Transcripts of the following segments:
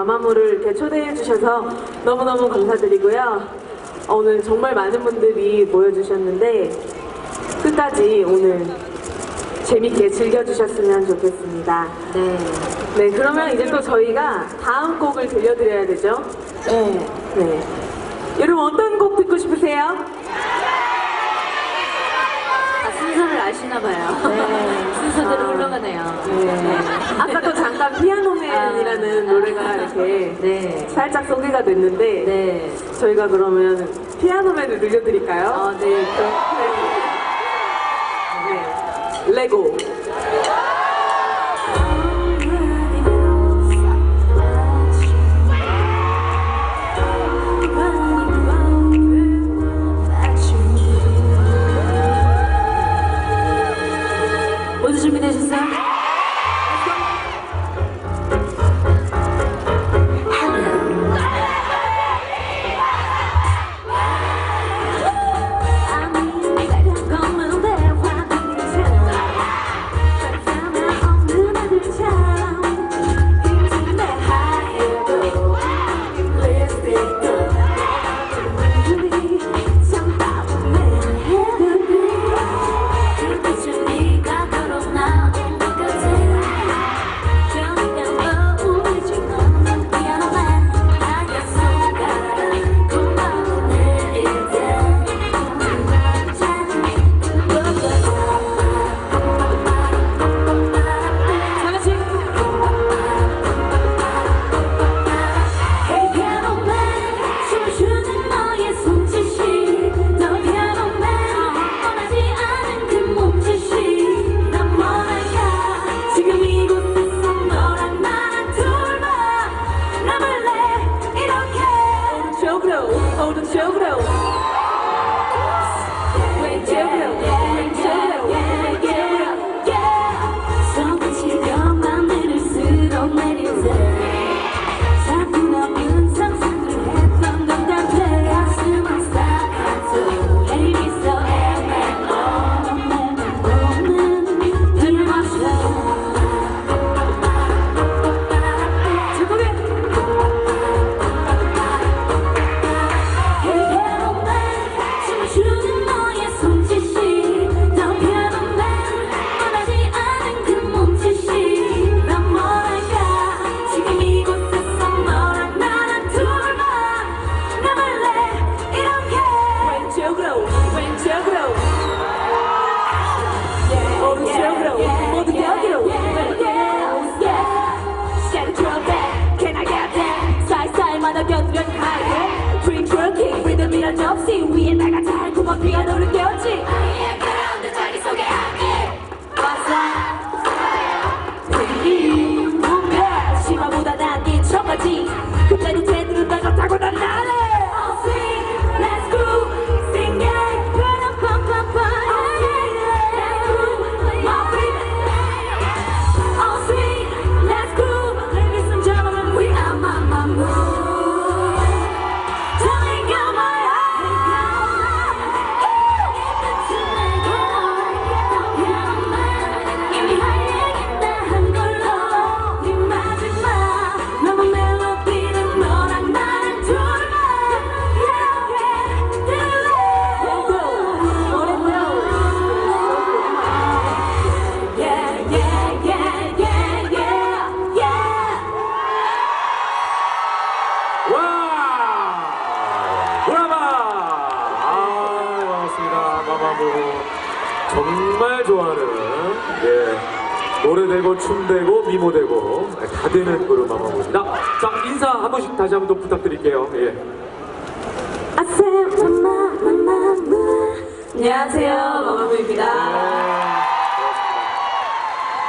마마무를 이렇게 초대해 주셔서 너무너무 감사드리고요. 어, 오늘 정말 많은 분들이 모여주셨는데 끝까지 오늘 재밌게 즐겨주셨으면 좋겠습니다. 네. 네, 그러면 이제 또 저희가 다음 곡을 들려드려야 되죠? 네. 네. 여러분 어떤 곡 듣고 싶으세요? 아, 순서를 아시나 봐요. 네. 순서대로 아. 흘러가네요. 네. 아까 또 잠깐 피아노맨이라는 노래가 이렇게 네. 살짝 소개가 됐는데 네. 저희가 그러면 피아노맨을 들려드릴까요? 아, 네. 그럼 네. 레고. 다시 한 번 더 부탁드릴게요. 예. 안녕하세요, 마마무입니다.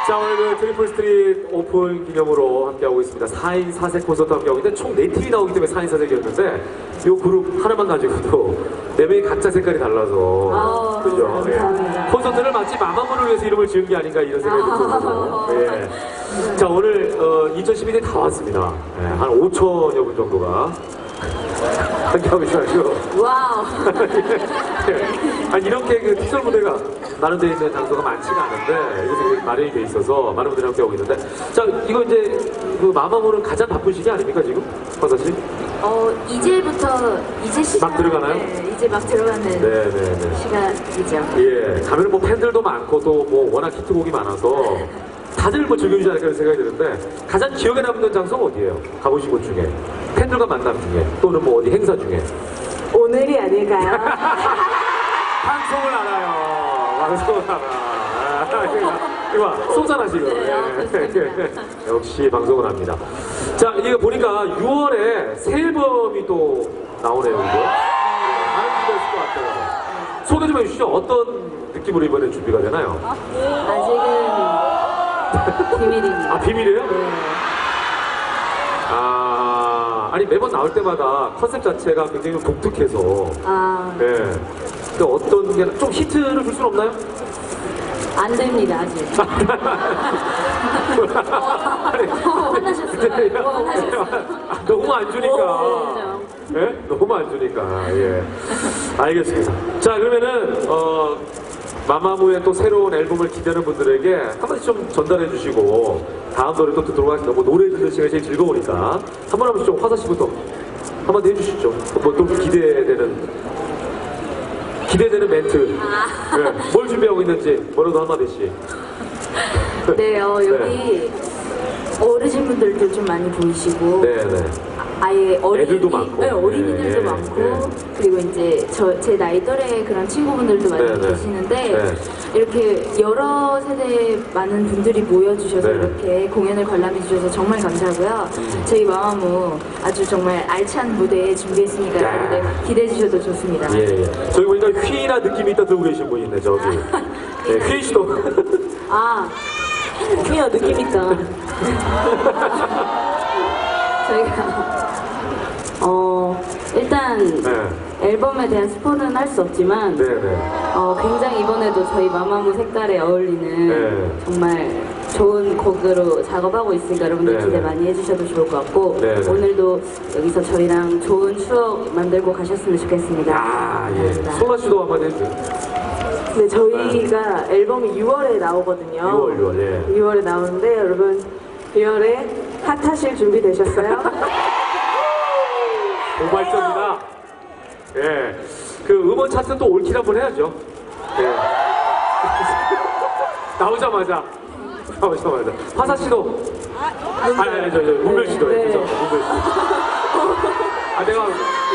자, 오늘 그 트리플 스트릿 오픈 기념으로 함께하고 있습니다. 4인 4색 콘서트 함께하고 있는데 총 4팀이 나오기 때문에 4인 4색이었는데 이 그룹 하나만 가지고도 4명이 각자 색깔이 달라서 아, 그죠? 감사합니다. 예. 콘서트를 마치 마마무를 위해서 이름을 지은 게 아닌가 이런 생각이 들고 예. 자, 오늘 어, 2012년 다 왔습니다. 예, 한 5천여 분 정도가 함께하고 있어가지고. 와우. 아 이렇게 그 특설 무대가 마련되어 있는 장소가 많지가 않은데 이렇게 마련이 돼 있어서 많은 분들이 함께하고 있는데 자 이거 이제 그 마마무는 가장 바쁜 시기 아닙니까 지금 화사 씨? 어, 이제부터, 이제 시작. 막 들어가나요? 네, 이제 막 들어가는 네네네. 시간이죠. 예 가면 뭐 팬들도 많고 또 뭐 워낙 히트곡이 많아서 다들 뭐 즐겨주지 않을까 이런 생각이 드는데 가장 기억에 남는 장소가 어디예요? 가보신 곳 중에 팬들과 만남 중에 또는 뭐 어디 행사 중에 오늘이 아닐까요? 방송을 알아요. 방송을 알아. 아, 이거, 이거 봐, 쏘잖아, 지금. 네, 아, 그렇습니다. 역시 방송을 합니다. 자, 이거 보니까 6월에 새 앨범이 또 나오네요, 이거. 많은 분들 있을 것 같아요. 소개 좀 해주시죠. 어떤 느낌으로 이번에 준비가 되나요? 아직은 비밀입니다. 아, 비밀이에요? 네. 아, 아니, 매번 나올 때마다 컨셉 자체가 굉장히 독특해서. 아, 네. 근데 어떤 게, 좀 히트를 줄 수는 없나요? 안 됩니다, 아직. 화나셨어요. 어, 화나셨어요. 아, 너무 안 주니까. 어, 예? 너무 안 주니까. 예. 알겠습니다. 자, 그러면은, 어, 마마무의 또 새로운 앨범을 기대하는 분들에게 한마디 좀 전달해 주시고, 다음 노래 또 듣도록 하겠습니다. 뭐 노래 듣는 시간이 제일 즐거우니까. 한 번 한번 좀 화사 씨부터 한마디 해주시죠. 뭐또 기대되는, 기대되는 멘트. 아. 예. 뭘 준비하고 있는지, 뭐라도 한마디씩. 네, 어, 여기 어르신분들도 좀 많이 보이시고 네 네. 아예 어린이, 애들도 많고. 네, 어린이들도 예, 예, 많고 예. 그리고 이제 저 제 나이 또래 그런 친구분들도 많이 네, 네. 계시는데 네. 이렇게 여러 세대 많은 분들이 모여주셔서 네. 이렇게 공연을 관람해 주셔서 정말 감사하고요. 음. 저희 마마무 아주 정말 알찬 무대 준비했으니까 야. 여러분들 기대해 주셔도 좋습니다. 예, 예. 저기 보니까 휘나 느낌이 있다 들고 계신 분이 있네, 저기. 예, 휘 씨도. 아, 그냥 느낌 있다. 저희가 어 일단 네. 앨범에 대한 스포는 할 수 없지만 네네. 어, 굉장히 이번에도 저희 마마무 색깔에 어울리는 네. 정말 좋은 곡으로 작업하고 있으니까 여러분들 네, 기대 네. 많이 해주셔도 좋을 것 같고 네, 네. 오늘도 여기서 저희랑 좋은 추억 만들고 가셨으면 좋겠습니다. 아, 예. 감사합니다. 소라 씨도 한마디 해주세요. 네, 저희가 앨범이 6월에 나오거든요. 6월, 6월, 예. 6월에 나오는데 여러분 6월에 핫하실 준비 되셨어요? 도발적이다. 예. 그 음원 차트 또 올킬 한번 해야죠. 예. 나오자마자. 나오자마자. 화사 씨도. 아니, 아니, 저, 저, 문별 씨도. 네. 예. 문별 씨. 아, 내가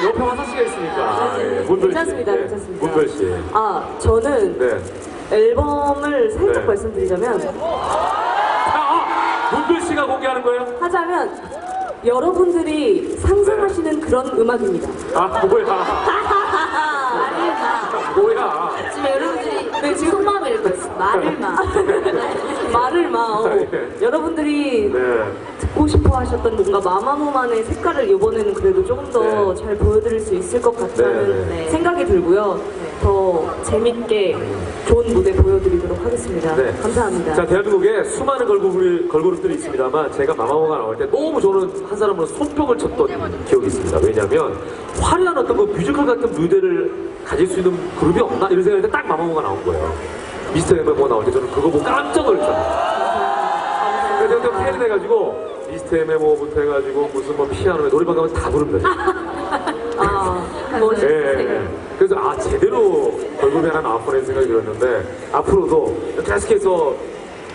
옆에 화사 씨가 있으니까. 예, 문별 씨. 괜찮습니다, 예, 괜찮습니다. 문별 씨. 아, 저는 네. 앨범을 살짝 네. 말씀드리자면 자, 어! 문별 씨가 공개하는 거예요? 하자면 여러분들이 상상하시는 그런 음악입니다. 아, 뭐야. 말을 마. 뭐야. 지금 여러분들이 네, 지금 속마음을 읽고 있어. 말을 마. 말을 마. 어. 네. 여러분들이 네. 듣고 싶어 하셨던 뭔가 마마무만의 색깔을 이번에는 그래도 조금 더 네. 잘 보여드릴 수 있을 것 같다는 네, 네. 생각이 들고요. 더 재밌게 좋은 무대 보여드리도록 하겠습니다. 네. 감사합니다. 자, 대한민국에 수많은 걸그룹이, 걸그룹들이 있습니다만 제가 마마무가 나올 때 너무 저는 한 사람으로 손뼉을 쳤던 기억이 있습니다. 왜냐하면 화려한 어떤 그 뮤지컬 같은 무대를 가질 수 있는 그룹이 없나 이런 생각이 딱 마마무가 나온 거예요. 미스터 엠엠모 나올 때 저는 그거 보고 깜짝 놀랐잖아요. 그래서 제가 팬이 돼가지고 미스터 엠엠모부터 해가지고 무슨 뭐 피아노에 노래방 가면 다 부릅니다. 아, 예, 예. 그래서 아 제대로 걸그룹이 하나 나왔구나 생각이 들었는데 앞으로도 계속해서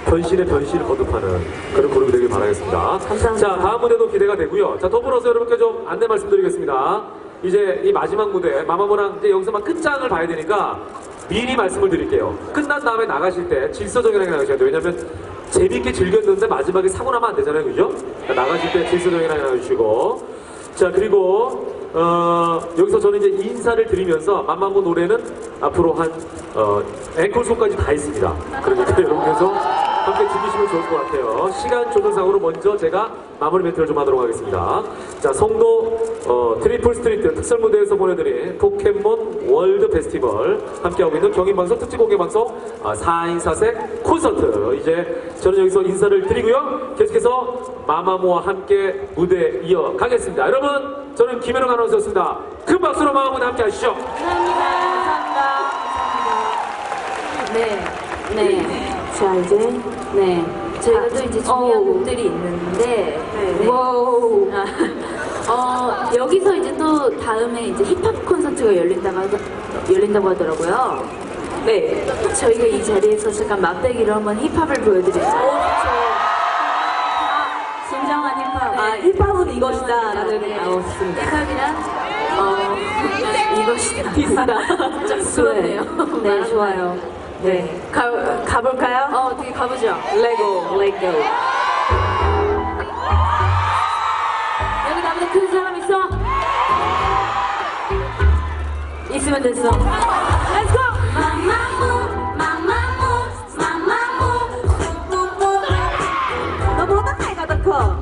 변신의 변신을 거듭하는 그런 그룹이 되길 바라겠습니다. 감사합니다. 자 다음 무대도 기대가 되고요. 자 더불어서 여러분께 좀 안내 말씀드리겠습니다. 이제 이 마지막 무대 마마무랑 이제 여기서만 끝장을 봐야 되니까 미리 말씀을 드릴게요. 끝난 다음에 나가실 때 질서정연하게 나가셔야 돼요. 왜냐면 재밌게 즐겼는데 마지막에 사고 나면 안 되잖아요, 그죠? 그러니까 나가실 때 질서정연하게 나가주시고 자 그리고 어, 여기서 저는 이제 인사를 드리면서 맘마무 노래는 앞으로 한 어, 앵콜송까지 다 있습니다. 그러니까 여러분께서 함께 즐기시면 좋을 것 같아요. 시간 조절상으로 먼저 제가 마무리 멘트를 좀 하도록 하겠습니다. 자 성도 어, 트리플 스트리트 특설 무대에서 보내드린 포켓몬 월드 페스티벌 함께하고 있는 경인방송 특집 공개방송 아, 4인 4색 콘서트 이제 저는 여기서 인사를 드리고요. 계속해서 마마무와 함께 무대 이어가겠습니다. 여러분 저는 김현웅 아나운서였습니다. 큰 박수로 마음을 함께 하시죠. 네. 네. 자, 이제 네. 저희가 또 이제 준비한 어우. 곡들이 있는데, 네, 네. 와우. 아, 어, 여기서 이제 또 다음에 이제 힙합 콘서트가 열린다고, 하더, 열린다고 하더라고요. 네. 저희가 이 자리에서 잠깐 막대기로 한번 힙합을 보여드리죠. 이것이다. 라는 네. 힙합이란, 어, 이것이다. 비슷하다. 그러네요. 네, 좋아요. 네. 가, 가볼까요? 어, 어떻게 가보죠. 레고. 레고. 여기 나보다 큰 사람 있어? 있으면 됐어. Let's go! 마마무 마마무 마마무 너보다 내가 더 커.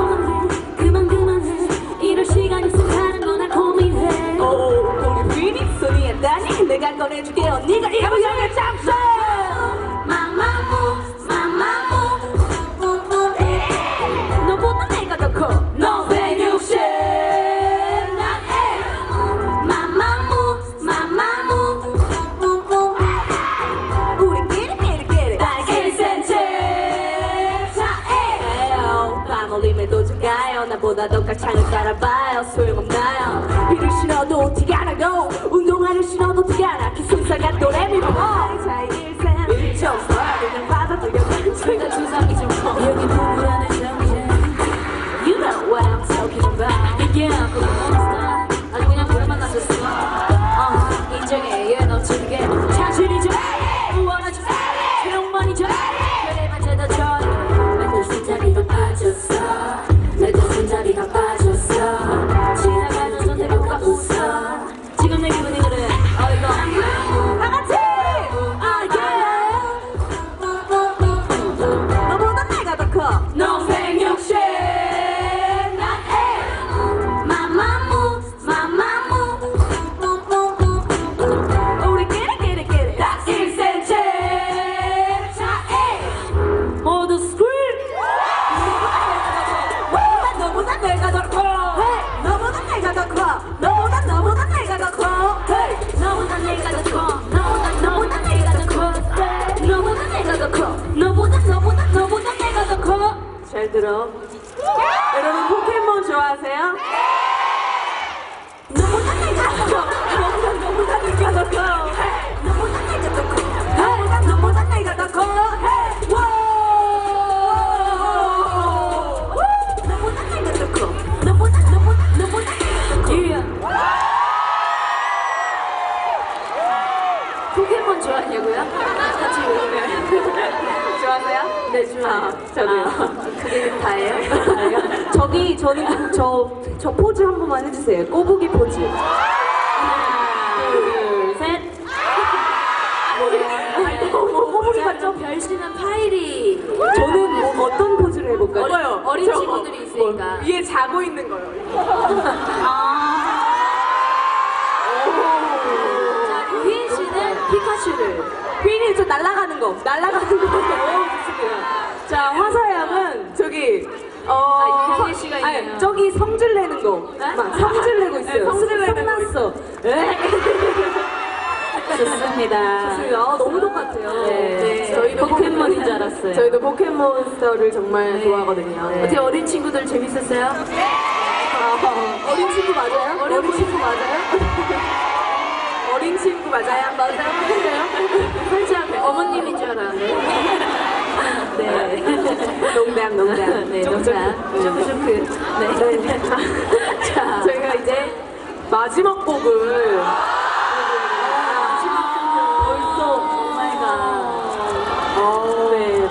내가 꺼내줄게 언니가 이거 반 올림에도 좋아요. 나보다 더 가창을 따라봐요. 소용없나요? 비를 신어도 안 나고 운동화를 신어도 티가 나. 또래미고. 차이 일생. 일점 그냥 받아들여. 저희가 두상이 좀 커. 여기 누구라는 정신. You know what I'm talking about. 이게 아까 몬스타. 아주 그냥 오랜만 났었어. 어, 인정해. 얘 넘치는 게 저, 저 포즈 한 번만 해주세요. 꼬부기 포즈. 하나, 둘, 셋. 자, 좀 별신은 파이리. 저는 뭐 어떤 포즈를 해볼까요? 어린- 어린 저- 친구들이 있으니까. 뭐, 위에 자고 있는 거요. 자, 휘인 씨는 피카츄를. 휘인이 저 날아가는 거, 날아가는 거. 너무 좋습니다. 자, 화사양은 저기 어, 아, 씨가 아니, 있네요. 저기 성질 내는 거. 네? 막 성질 내고 있어요. 네, 성질 내는 거 성났어. 좋습니다. 아, 너무 똑같아요. 네. 저희도 포켓몬인 줄 알았어요. 저희도 포켓몬스터를 정말 네. 좋아하거든요. 어떻게 어린 친구들 재밌었어요? 아, 어린 친구 맞아요? 어린, 친구 맞아요? 어린 친구 맞아요? 맞아요? 맞아요? 살짝 어머님인 줄 알았는데. 농담, 농담. 네, 농담. 쇼크, 쇼크. 그, 네. 네. 자, 저희가 이제 마지막 곡을 아. 아. 어. 네, 네,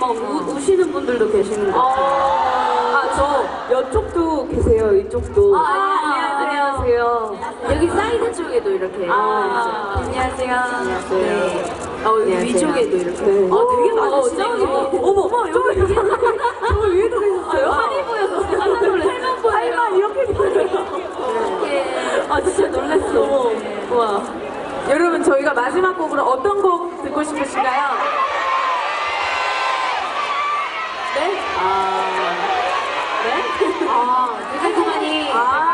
어, 우시는 분들도 계시는 거아저 어. 아, 이쪽도 계세요, 이쪽도. 아, 안녕하세요. 안녕하세요. 여기 사이드 쪽에도 이렇게. 아, 안녕하세요. 안녕하세요. 네. 어, 여기 위쪽에도 이렇게. 어, 되게 많으시네. 어머, 어머, 여기 여기. 저 위에도 계셨어요? 많이 보여서 깜짝 놀랐어요. 팔만 이렇게 보여요. 아, 진짜 놀랐어. 우와. 여러분, 저희가 마지막 곡으로 어떤 곡 듣고 싶으신가요? 네? 아. 네? 아, 그만이 아.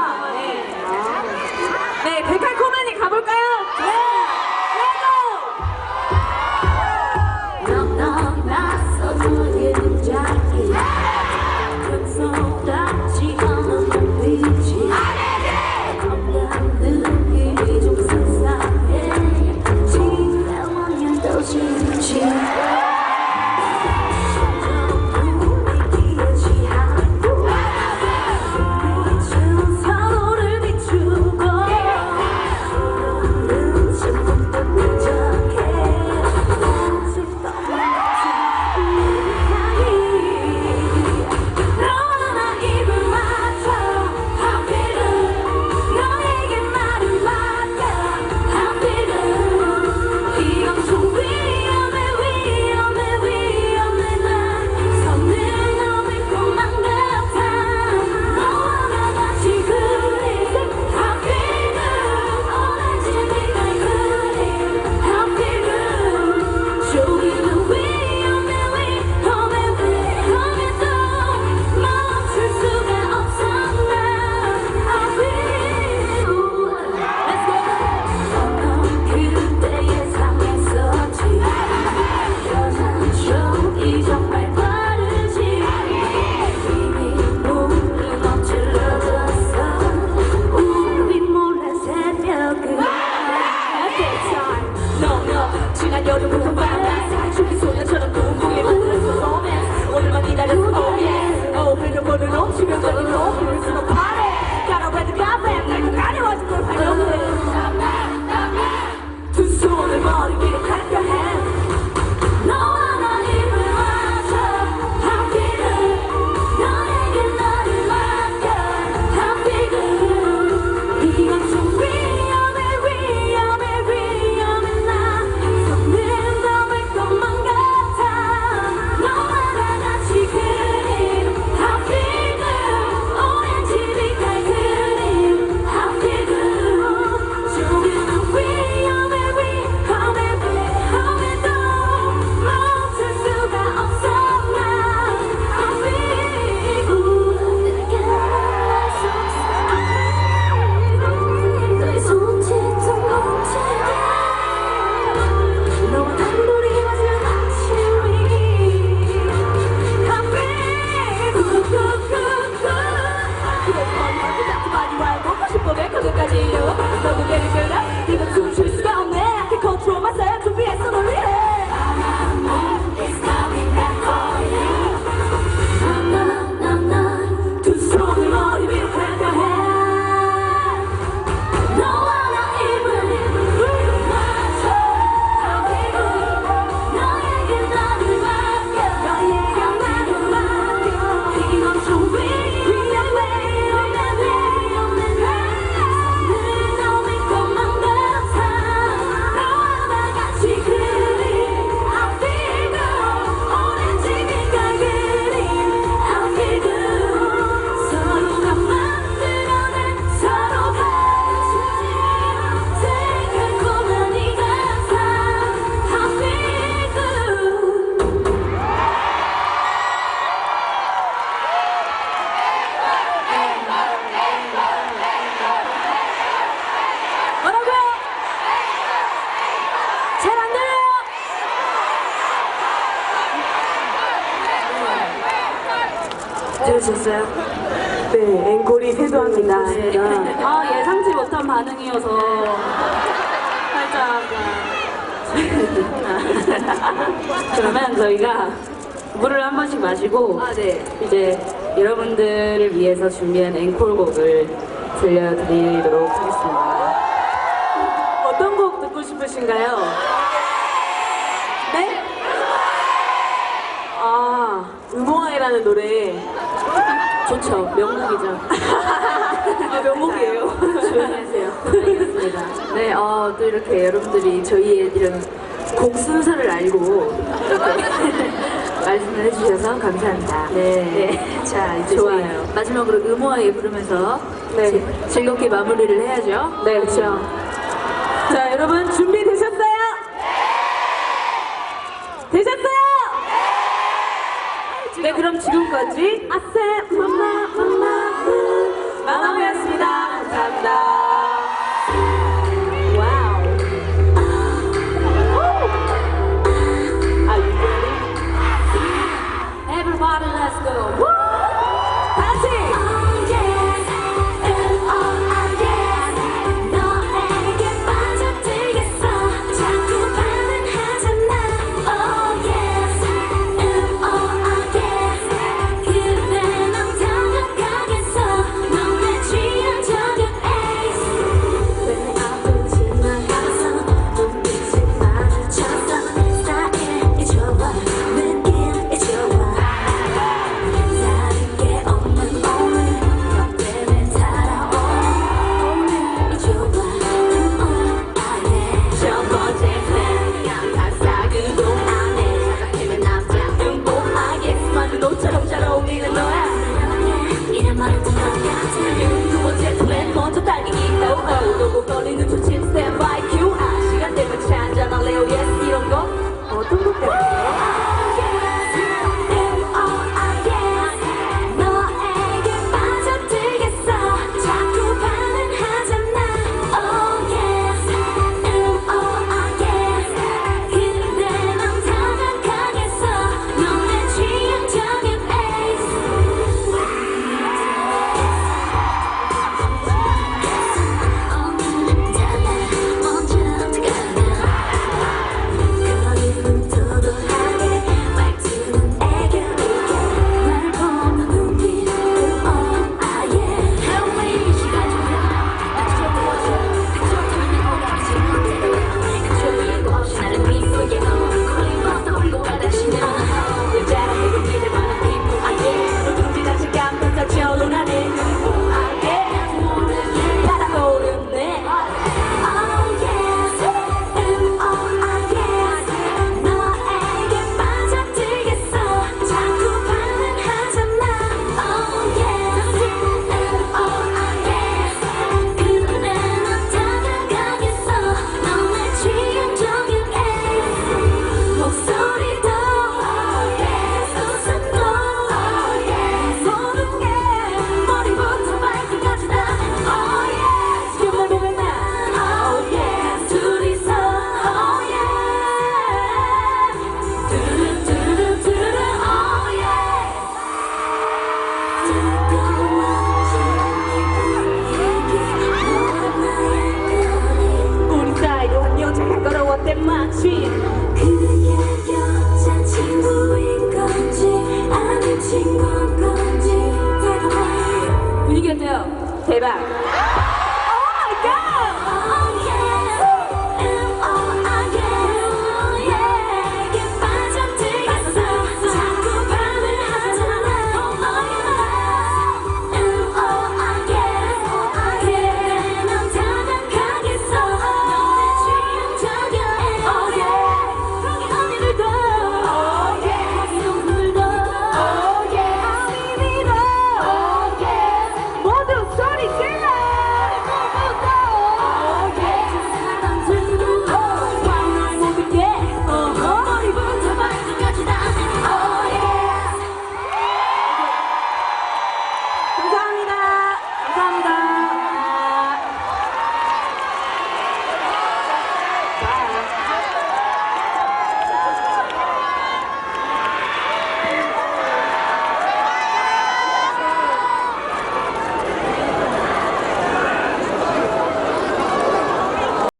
마시고 아, 네. 이제 여러분들을 위해서 준비한 앵콜곡을 들려드리도록 하겠습니다. 어떤 곡 듣고 싶으신가요? 네? 아, 음호아이라는 노래 좋죠. 명곡이죠. 아, 명곡이에요. 조용히 하세요. 알겠습니다. 네, 어, 또 이렇게 여러분들이 저희의 이런 곡 순서를 알고 이렇게 말씀을 해주셔서 감사합니다. 네. 네. 자, 이제 좋아요. 마지막으로 음호하게 부르면서 네. 지- 즐겁게 마무리를 해야죠. 네, 그렇죠. 자, 여러분 준비되셨어요? 되셨어요? 네. 네. 네, 그럼 지금까지 아세 엄마 엄마 음, 마마무였습니다. 감사합니다.